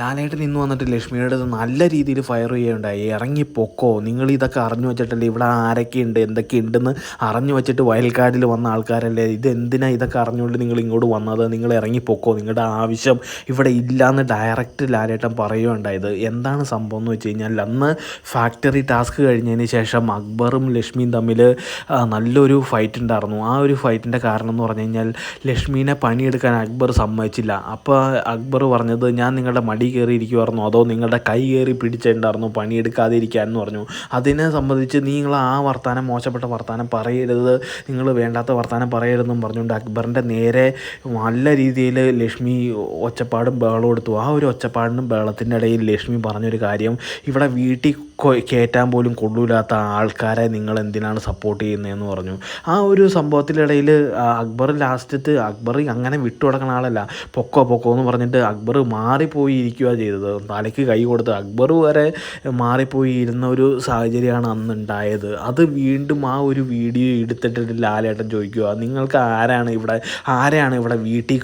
ലാലേട്ടൻ ഇന്ന് വന്നിട്ട് ലക്ഷ്മിയുടെ അടുത്ത് നല്ല രീതിയിൽ ഫയർ ചെയ്യുകയുണ്ടായി. ഇറങ്ങി പൊക്കോ. നിങ്ങൾ ഇതൊക്കെ അറിഞ്ഞു വെച്ചിട്ടല്ലേ ഇവിടെ ആരൊക്കെയുണ്ട് എന്തൊക്കെയുണ്ടെന്ന് അറിഞ്ഞു വെച്ചിട്ട് വയൽക്കാടിൽ വന്ന ആൾക്കാരല്ലേ? ഇത് എന്തിനാ ഇതൊക്കെ അറിഞ്ഞുകൊണ്ട് നിങ്ങൾ ഇങ്ങോട്ട് വന്നത്? നിങ്ങൾ ഇറങ്ങി പൊക്കോ. നിങ്ങളുടെ ആവശ്യം ഇവിടെ ഇല്ലയെന്ന് ഡയറക്റ്റ് ലാലേട്ടൻ പറയുകയുണ്ടായത്. എന്താണ് സംഭവം എന്ന് വെച്ച് കഴിഞ്ഞാൽ അന്ന് ഫാക്ടറി ടാസ്ക് കഴിഞ്ഞതിന് ശേഷം അക്ബറും ലക്ഷ്മിയും തമ്മിൽ നല്ലൊരു ഫൈറ്റ് ഉണ്ടായിരുന്നു. ആ ഒരു ഫൈറ്റിന്റെ കാരണം എന്ന് പറഞ്ഞു കഴിഞ്ഞാൽ ലക്ഷ്മീനെ പണിയെടുക്കാൻ അക്ബർ സമ്മതിച്ചില്ല. അപ്പോൾ അക്ബർ പറഞ്ഞത് ഞാൻ നിങ്ങളുടെ മടി കയറി ഇരിക്കുമായിരുന്നു അതോ നിങ്ങളുടെ കൈ കയറി പിടിച്ചിട്ടുണ്ടായിരുന്നു പണിയെടുക്കാതെ ഇരിക്കാൻ എന്ന് പറഞ്ഞു. അതിനെ സംബന്ധിച്ച് നിങ്ങൾ ആ വർത്തമാനം മോശപ്പെട്ട വർത്തമാനം പറയരുത്. നിങ്ങൾ വേണ്ടാത്ത വർത്തമാനം പറയരുതെന്നും പറഞ്ഞുകൊണ്ട് അക്ബറിന്റെ നേരെ നല്ല രീതിയിൽ ലക്ഷ്മി ഒച്ചപ്പാടും ബഹളം എടുത്തു. ആ ഒരു ഒച്ചപ്പാടിനും ബഹളത്തിന്റെ ഇടയിൽ ലക്ഷ്മി പറഞ്ഞൊരു കാര്യം ഇവിടെ വീട്ടിൽ കയറ്റാൻ പോലും കൊള്ളൂലാത്ത ആൾക്കാരെ നിങ്ങൾ എന്തിനാണ് സപ്പോർട്ട് ചെയ്യുന്നതെന്ന് പറഞ്ഞു. ആ ഒരു സംഭവത്തിനിടയിൽ അക്ബർ ലാസ്റ്റത്ത് അക്ബർ അങ്ങനെ വിട്ടു കൊടുക്കുന്ന ആളല്ല. പൊക്കോ പൊക്കോ എന്ന് പറഞ്ഞിട്ട് അക്ബർ മാറിപ്പോയി ഇരിക്കുക ചെയ്തത്. തലയ്ക്ക് കൈ കൊടുത്ത് അക്ബർ വരെ മാറിപ്പോയി ഇരുന്ന ഒരു സാഹചര്യമാണ് അന്നുണ്ടായത്. അത് വീണ്ടും ആ ഒരു വീഡിയോ എടുത്തിട്ട് ലാലേട്ടൻ ചോദിക്കുക നിങ്ങൾക്ക് ആരാണ് ഇവിടെ ആരാണ് ഇവിടെ വീട്ടിൽ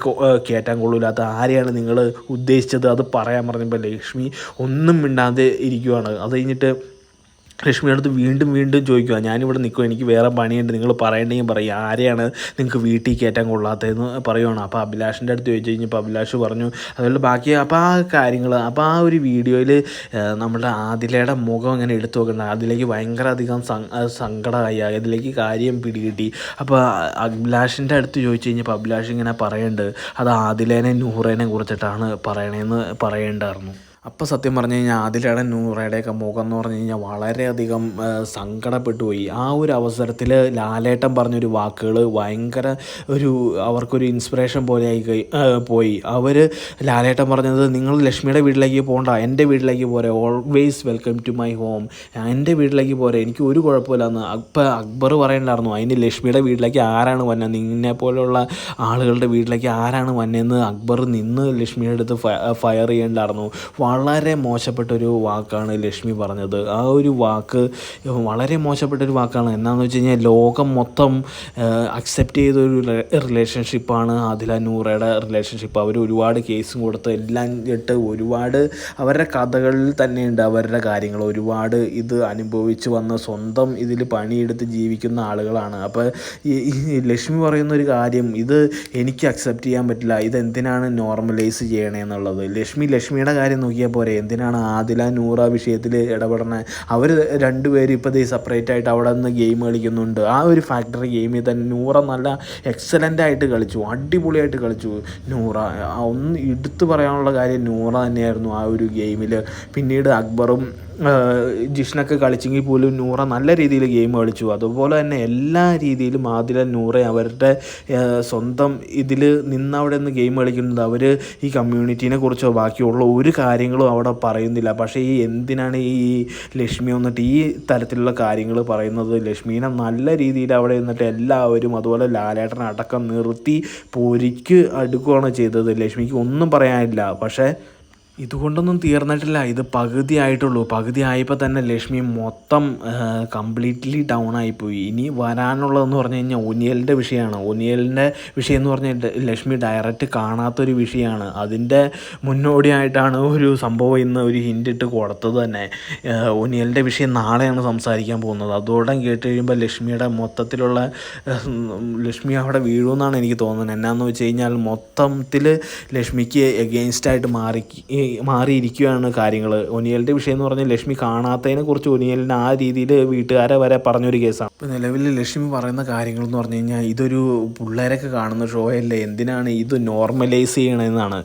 കയറ്റാൻ കൊള്ളൂലാത്ത ആരെയാണ് നിങ്ങൾ ഉദ്ദേശിച്ചത്? അത് പറയാൻ പറഞ്ഞപ്പോൾ ലക്ഷ്മി ഒന്നും മിണ്ടാതെ ഇരിക്കുവാണ്. അത് കഴിഞ്ഞിട്ട് ലക്ഷ്മിയുടെ അടുത്ത് വീണ്ടും വീണ്ടും ചോദിക്കുക ഞാനിവിടെ നിൽക്കും എനിക്ക് വേറെ പണിയുണ്ട് നിങ്ങൾ പറയണ്ടെങ്കിൽ പറയും ആരെയാണ് നിങ്ങൾക്ക് വീട്ടിൽ കയറ്റാൻ കൊള്ളാത്തതെന്ന് പറയുവാണ്. അപ്പോൾ അഭിലാഷിന്റെ അടുത്ത് ചോദിച്ചു കഴിഞ്ഞപ്പോൾ അഭിലാഷ് പറഞ്ഞു അതുപോലെ ബാക്കി അപ്പോൾ ആ കാര്യങ്ങൾ അപ്പോൾ ആ ഒരു വീഡിയോയിൽ നമ്മുടെ ആദിലയുടെ മുഖം അങ്ങനെ എടുത്തു നോക്കണ്ട അതിലേക്ക് ഭയങ്കര അധികം സങ്കടമായി അതിലേക്ക് കാര്യം പിടികിട്ടി. അപ്പോൾ അഭിലാഷിന്റെ അടുത്ത് ചോദിച്ചു കഴിഞ്ഞപ്പോൾ അഭിലാഷ് ഇങ്ങനെ പറയേണ്ടത് അത് ആദിലേനെ നൂറേനെ കുറിച്ചിട്ടാണ് പറയണേന്ന് പറയേണ്ടായിരുന്നു. അപ്പോൾ സത്യം പറഞ്ഞു കഴിഞ്ഞാൽ ആദിലയുടെ നൂറയുടെയൊക്കെ മുഖം എന്ന് പറഞ്ഞു കഴിഞ്ഞാൽ വളരെയധികം സങ്കടപ്പെട്ടു പോയി ആ ഒരു അവസരത്തിൽ ലാലേട്ടൻ പറഞ്ഞൊരു വാക്കുകൾ ഭയങ്കര ഒരു അവർക്കൊരു ഇൻസ്പിറേഷൻ പോലെ ആയി പോയി. അവർ ലാലേട്ടൻ പറഞ്ഞത് നിങ്ങൾ ലക്ഷ്മിയുടെ വീട്ടിലേക്ക് പോകണ്ട എന്റെ വീട്ടിലേക്ക് പോരെ always welcome to my home എന്റെ വീട്ടിലേക്ക് പോരെ എനിക്ക് ഒരു കുഴപ്പമില്ലെന്ന്. അപ്പം അക്ബർ പറയണ്ടായിരുന്നു അതിന് ലക്ഷ്മിയുടെ വീട്ടിലേക്ക് ആരാണ് വന്നത് നിന്നെ പോലെയുള്ള ആളുകളുടെ വീട്ടിലേക്ക് ആരാണ് വന്നതെന്ന് അക്ബർ നിന്ന് ലക്ഷ്മിയുടെ അടുത്ത് ഫയർ ചെയ്യണ്ടായിരുന്നു. വളരെ മോശപ്പെട്ടൊരു വാക്കാണ് ലക്ഷ്മി പറഞ്ഞത്. ആ ഒരു വാക്ക് വളരെ മോശപ്പെട്ടൊരു വാക്കാണ്. എന്താണെന്ന് വെച്ച് കഴിഞ്ഞാൽ ലോകം മൊത്തം അക്സെപ്റ്റ് ചെയ്തൊരു റിലേഷൻഷിപ്പാണ് ആദില നൂറയുടെ റിലേഷൻഷിപ്പ് അവർ ഒരുപാട് കേസും കൊടുത്ത് എല്ലാം ഇട്ട് ഒരുപാട് അവരുടെ കഥകളിൽ തന്നെയുണ്ട് അവരുടെ കാര്യങ്ങൾ. ഒരുപാട് ഇത് അനുഭവിച്ച് വന്ന സ്വന്തം ഇതിൽ പണിയെടുത്ത് ജീവിക്കുന്ന ആളുകളാണ്. അപ്പോൾ ഈ ലക്ഷ്മി പറയുന്ന ഒരു കാര്യം ഇത് എനിക്ക് അക്സെപ്റ്റ് ചെയ്യാൻ പറ്റില്ല. ഇതെന്തിനാണ് നോർമലൈസ് ചെയ്യണേ എന്നുള്ളത്? ലക്ഷ്മി ലക്ഷ്മിയുടെ കാര്യം നോക്കിയാൽ പോരെ. എന്തിനാണ് ആദില നൂറ വിഷയത്തിൽ ഇടപെടണേ? അവർ രണ്ടുപേരും ഇപ്പോൾ ദേ സെപ്പറേറ്റ് ആയിട്ട് അവിടെ നിന്ന് ഗെയിം കളിക്കുന്നുണ്ട്. ആ ഒരു ഫാക്ടറി ഗെയിമിൽ തന്നെ നൂറ നല്ല എക്സലന്റ് ആയിട്ട് കളിച്ചു. അടിപൊളിയായിട്ട് കളിച്ചു. നൂറ ഒന്ന് എടുത്തു പറയാനുള്ള കാര്യം നൂറ തന്നെയായിരുന്നു ആ ഒരു ഗെയിമിൽ പിന്നീട് അക്ബറും ജിഷ്ണൊക്കെ കളിച്ചെങ്കിൽ പോലും നൂറ നല്ല രീതിയിൽ ഗെയിം കളിച്ചു. അതുപോലെ തന്നെ എല്ലാ രീതിയിലും ആദില നൂറ അവരുടെ സ്വന്തം ഇതിൽ നിന്ന് അവിടെ നിന്ന് ഗെയിം കളിക്കുന്നത് അവർ ഈ കമ്മ്യൂണിറ്റീനെ കുറിച്ചോ ബാക്കിയുള്ള ഒരു കാര്യങ്ങളും അവിടെ പറയുന്നില്ല. പക്ഷേ ഈ എന്തിനാണ് ഈ ലക്ഷ്മി വന്നിട്ട് ഈ തരത്തിലുള്ള കാര്യങ്ങൾ പറയുന്നത്? ലക്ഷ്മീനെ നല്ല രീതിയിൽ അവിടെ നിന്നിട്ട് എല്ലാവരും അതുപോലെ ലാലേട്ടനെ അടക്കം നിർത്തി പൊരിക്ക് അടുക്കുകയാണ് ചെയ്തത്. ലക്ഷ്മിക്ക് ഒന്നും പറയാനില്ല. പക്ഷേ ഇതുകൊണ്ടൊന്നും തീർന്നിട്ടില്ല. ഇത് പകുതി ആയിട്ടുള്ളൂ പകുതി ആയപ്പോൾ തന്നെ ലക്ഷ്മി മൊത്തം കംപ്ലീറ്റ്ലി ഡൗൺ ആയിപ്പോയി. ഇനി വരാനുള്ളതെന്ന് പറഞ്ഞു കഴിഞ്ഞാൽ ഒനിയലിന്റെ വിഷയമാണ്. ഒനിയലിന്റെ വിഷയം എന്ന് പറഞ്ഞാൽ ലക്ഷ്മി ഡയറക്റ്റ് കാണാത്തൊരു വിഷയമാണ്. അതിന്റെ മുന്നോടിയായിട്ടാണ് ഒരു സംഭവം ഇന്ന് ഒരു ഹിന്റ് ഇട്ട് കൊടുത്തത് തന്നെ. ഒനിയലിന്റെ വിഷയം നാളെയാണ് സംസാരിക്കാൻ പോകുന്നത്. അതോടെ കേട്ട് കഴിയുമ്പോൾ ലക്ഷ്മിയുടെ മൊത്തത്തിലുള്ള ലക്ഷ്മി അവിടെ വീഴുമെന്നാണ് എനിക്ക് തോന്നുന്നത്. എന്നാന്ന് വെച്ച് കഴിഞ്ഞാൽ മൊത്തത്തിൽ ലക്ഷ്മിക്ക് എഗെയിൻസ്റ്റായിട്ട് മാറി മാറിയിരിക്കുകയാണ് കാര്യങ്ങൾ ഒനിയലിന്റെ വിഷയം എന്ന് പറഞ്ഞാൽ ലക്ഷ്മി കാണാത്തതിനെ കുറിച്ച് ഒനിയലിന് ആ രീതിയിൽ വീട്ടുകാരെ വരെ പറഞ്ഞൊരു കേസാണ്. ഇപ്പോൾ നിലവിൽ ലക്ഷ്മി പറയുന്ന കാര്യങ്ങൾ എന്ന് പറഞ്ഞു കഴിഞ്ഞാൽ ഇതൊരു പിള്ളേരൊക്കെ കാണുന്ന ഷോ അല്ലേ? എന്തിനാണ് ഇത് നോർമലൈസ് ചെയ്യണമെന്നാണ്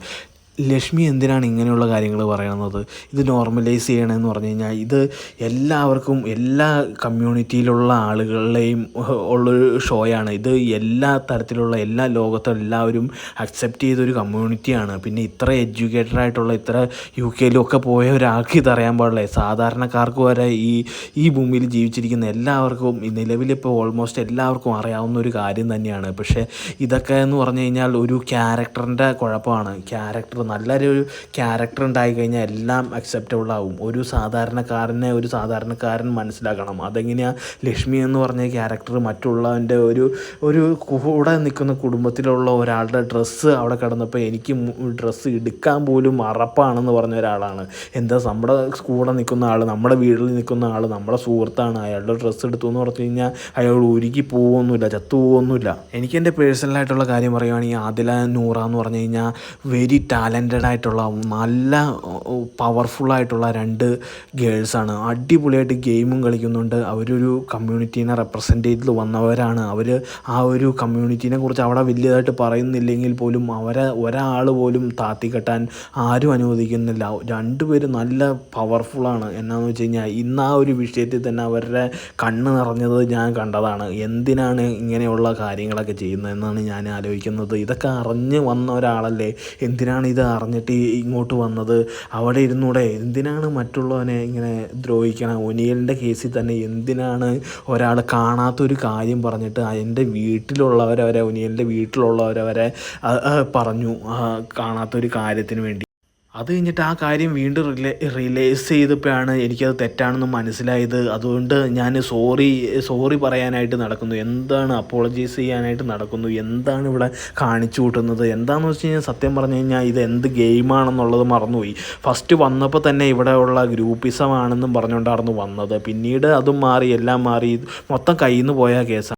ലക്ഷ്മി എന്തിനാണ് ഇങ്ങനെയുള്ള കാര്യങ്ങൾ പറയുന്നത്? ഇത് നോർമലൈസ് ചെയ്യണമെന്ന് പറഞ്ഞു കഴിഞ്ഞാൽ ഇത് എല്ലാവർക്കും എല്ലാ കമ്മ്യൂണിറ്റിയിലുള്ള ആളുകളുടെയും ഉള്ളൊരു ഷോയാണ് ഇത് എല്ലാ തരത്തിലുള്ള എല്ലാ ലോകത്തും എല്ലാവരും അക്സെപ്റ്റ് ചെയ്തൊരു കമ്മ്യൂണിറ്റിയാണ് പിന്നെ ഇത്ര എഡ്യൂക്കേറ്റഡ് ആയിട്ടുള്ള ഇത്ര യു കെയിലും ഒക്കെ പോയ ഒരാൾക്ക് ഇതറിയാൻ പാടില്ലേ. സാധാരണക്കാർക്ക് വരെ ഈ ഈ ഭൂമിയിൽ ജീവിച്ചിരിക്കുന്ന എല്ലാവർക്കും നിലവിലിപ്പോൾ ഓൾമോസ്റ്റ് എല്ലാവർക്കും അറിയാവുന്ന ഒരു കാര്യം തന്നെയാണ്. പക്ഷേ ഇതൊക്കെ എന്ന് പറഞ്ഞു കഴിഞ്ഞാൽ ഒരു ക്യാരക്ടറിന്റെ കുഴപ്പമാണ്. ക്യാരക്ടർ പറയുമ്പോൾ നല്ലൊരു ക്യാരക്ടർ ഉണ്ടായി കഴിഞ്ഞാൽ എല്ലാം അക്സെപ്റ്റബിൾ ആവും. ഒരു സാധാരണക്കാരനെ ഒരു സാധാരണക്കാരൻ മനസ്സിലാക്കണം. അതെങ്ങനെയാണ് ലക്ഷ്മി എന്ന് പറഞ്ഞ ക്യാരക്ടർ മറ്റുള്ളവന്റെ ഒരു ഒരു കൂടെ നിൽക്കുന്ന കുടുംബത്തിലുള്ള ഒരാളുടെ ഡ്രസ്സ് അവിടെ കിടന്നപ്പോൾ എനിക്ക് ഡ്രസ്സ് എടുക്കാൻ പോലും അറപ്പാണെന്ന് പറഞ്ഞ ഒരാളാണ്. എന്താ നമ്മുടെ കൂടെ നിൽക്കുന്ന ആൾ നമ്മുടെ വീട്ടിൽ നിൽക്കുന്ന ആൾ നമ്മുടെ സുഹൃത്താണ്. അയാളുടെ ഡ്രസ്സ് എടുത്തു എന്ന് പറഞ്ഞു കഴിഞ്ഞാൽ അയാൾ ഉരുകി പോകുമൊന്നുമില്ല ചത്തു പോവുമൊന്നുമില്ല എനിക്ക് എന്റെ പേഴ്സണലായിട്ടുള്ള കാര്യം പറയുകയാണെങ്കിൽ ആദില നൂറ എന്ന് പറഞ്ഞു കഴിഞ്ഞാൽ വെരി ടാലന്റഡ് ആയിട്ടുള്ള നല്ല പവർഫുള്ളായിട്ടുള്ള രണ്ട് ഗേൾസാണ്. അടിപൊളിയായിട്ട് ഗെയിമും കളിക്കുന്നുണ്ട്. അവരൊരു കമ്മ്യൂണിറ്റീനെ റെപ്രസെന്റ് ചെയ്ത് വന്നവരാണ്. അവർ ആ ഒരു കമ്മ്യൂണിറ്റീനെ കുറിച്ച് അവിടെ വലിയതായിട്ട് പറയുന്നില്ലെങ്കിൽ പോലും അവരെ ഒരാൾ പോലും താത്തിക്കെട്ടാൻ ആരും അനുവദിക്കുന്നില്ല. രണ്ടുപേരും നല്ല പവർഫുള്ളാണ് എന്നാന്ന് വെച്ച് കഴിഞ്ഞാൽ ഇന്ന് ആ ഒരു വിഷയത്തിൽ തന്നെ അവരുടെ കണ്ണ് നിറഞ്ഞത് ഞാൻ കണ്ടതാണ്. എന്തിനാണ് ഇങ്ങനെയുള്ള കാര്യങ്ങളൊക്കെ ചെയ്യുന്നതെന്നാണ് ഞാൻ ആലോചിക്കുന്നത്. ഇതൊക്കെ അറിഞ്ഞ് വന്ന ഒരാളല്ലേ? എന്തിനാണ് ഇത് അറിഞ്ഞിട്ട് ഇങ്ങോട്ട് വന്നത് അവിടെ ഇരുന്നൂടെ എന്തിനാണ് മറ്റുള്ളവനെ ഇങ്ങനെ ദ്രോഹിക്കണം? ഒനിയലിന്റെ കേസിൽ തന്നെ എന്തിനാണ് ഒരാൾ കാണാത്തൊരു കാര്യം പറഞ്ഞിട്ട് എന്റെ വീട്ടിലുള്ളവരവരെ ഒനിയലിന്റെ വീട്ടിലുള്ളവരെ വരെ ആ, ആ, പറഞ്ഞു കാണാത്തൊരു കാര്യത്തിന് വേണ്ടി? അത് കഴിഞ്ഞിട്ട് ആ കാര്യം വീണ്ടും റിലേ റിലേസ് ചെയ്തപ്പോഴാണ് എനിക്കത് തെറ്റാണെന്ന് മനസ്സിലായത്. അതുകൊണ്ട് ഞാൻ സോറി സോറി പറയാനായിട്ട് നടക്കുന്നു. എന്താണ് അപ്പോളജൈസ് ചെയ്യാനായിട്ട് നടക്കുന്നു? എന്താണ് ഇവിടെ കാണിച്ചു കൂട്ടുന്നത്? എന്താണെന്ന് വെച്ച് കഴിഞ്ഞാൽ സത്യം പറഞ്ഞു കഴിഞ്ഞാൽ ഇത് എന്ത് ഗെയിമാണെന്നുള്ളത് മറന്നുപോയി. ഫസ്റ്റ് വന്നപ്പോൾ തന്നെ ഇവിടെ ഉള്ള ഗ്രൂപ്പിസമാണെന്നും പറഞ്ഞുകൊണ്ടായിരുന്നു വന്നത്. പിന്നീട് അതും മാറി എല്ലാം മാറി. മൊത്തം കയ്യിൽ നിന്ന് പോയ കേസാണ്